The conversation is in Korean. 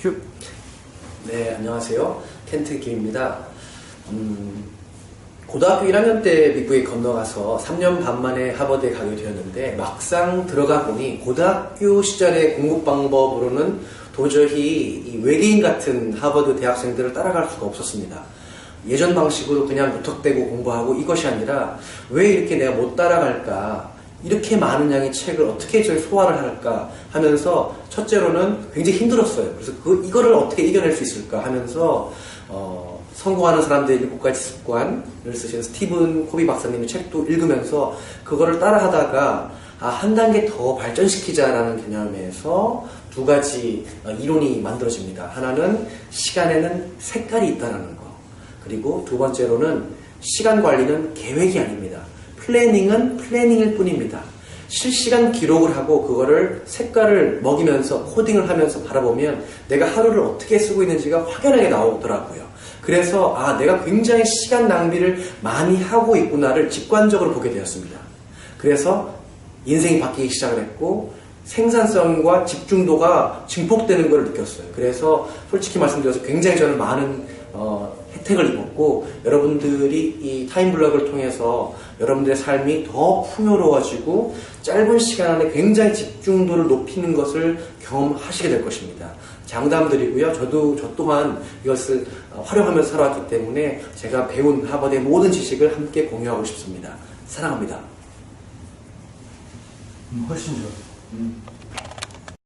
큐 네, 안녕하세요. 켄트 김입니다. 음, 고등학교 1학년 때 미국에 건너가서 3년 반 만에 하버드에 가게 되었는데 막상 들어가 보니 고등학교 시절의 공부 방법으로는 도저히 이 외계인 같은 하버드 대학생들을 따라갈 수가 없었습니다. 예전 방식으로 그냥 무턱대고 공부하고 이것이 아니라 왜 이렇게 내가 못 따라갈까? 이렇게 많은 양의 책을 어떻게 저희 소화를 할까 하면서 첫째로는 굉장히 힘들었어요. 그래서 그 이거를 어떻게 이겨낼 수 있을까 하면서 어, 성공하는 사람들의 일곱 가지 습관을 쓰신 스티븐 코비 박사님의 책도 읽으면서 그거를 따라하다가 아, 한 단계 더 발전시키자라는 개념에서 두 가지 어, 이론이 만들어집니다. 하나는 시간에는 색깔이 있다는 거. 그리고 두 번째로는 시간 관리는 계획이 아닙니다. 플래닝은 플래닝일 뿐입니다. 실시간 기록을 하고 그거를 색깔을 먹이면서 코딩을 하면서 바라보면 내가 하루를 어떻게 쓰고 있는지가 확연하게 나오더라고요. 그래서 아 내가 굉장히 시간 낭비를 많이 하고 있구나를 직관적으로 보게 되었습니다. 그래서 인생이 바뀌기 시작을 했고 생산성과 집중도가 증폭되는 걸 느꼈어요. 그래서 솔직히 말씀드려서 굉장히 저는 많은 어, 혜택을 입었고 여러분들이 이 타임블럭을 통해서 여러분들의 삶이 더 풍요로워지고 짧은 시간 안에 굉장히 집중도를 높이는 것을 경험하시게 될 것입니다. 장담드리고요. 저도 저 또한 이것을 어, 활용하면서 살아왔기 때문에 제가 배운 하버드의 모든 지식을 함께 공유하고 싶습니다. 사랑합니다. 음, 훨씬 좋아 음.